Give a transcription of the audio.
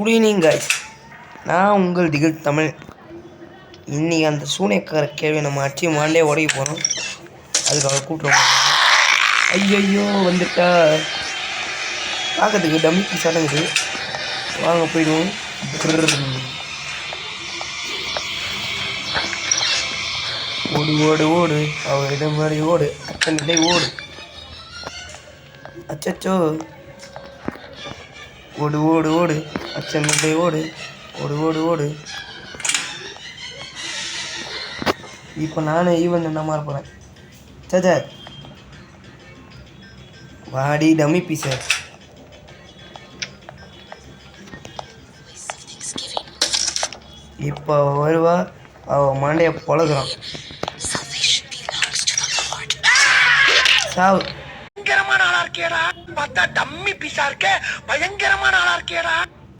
Good evening guys. நான் உங்கள் திகில் தமிழ். இன்னைக்கு அந்த சூனியக்கார கேள்வி நம்ம அச்சு மாண்டே உடைய போகிறோம் அதுக்காக கூப்பிட்டு ஐயையோ வந்துட்டா. பார்க்கறதுக்கு டம்மிக்கு சடங்குது வாங்க போயிடுவோம். ஓடு ஓடு ஓடு. அவரிடம் மாதிரி ஓடு. அத்தனை ஓடு. அச்சோ ஓடு ஓடு ஓடு. அச்சன்னுடைய ஓடு ஓடு ஓடு ஓடு. இப்போ நானே ஈவன் என்னமா இருப்பேன் சச்சா வாடி டமி பீஸ இப்போ வருவா அவ மாண்டைய பொழகுறான் சாவு. பயங்கரமான ஆளா இருக்கேடா. பார்த்தா டம்மி பீஸா இருக்கே. பயங்கரமா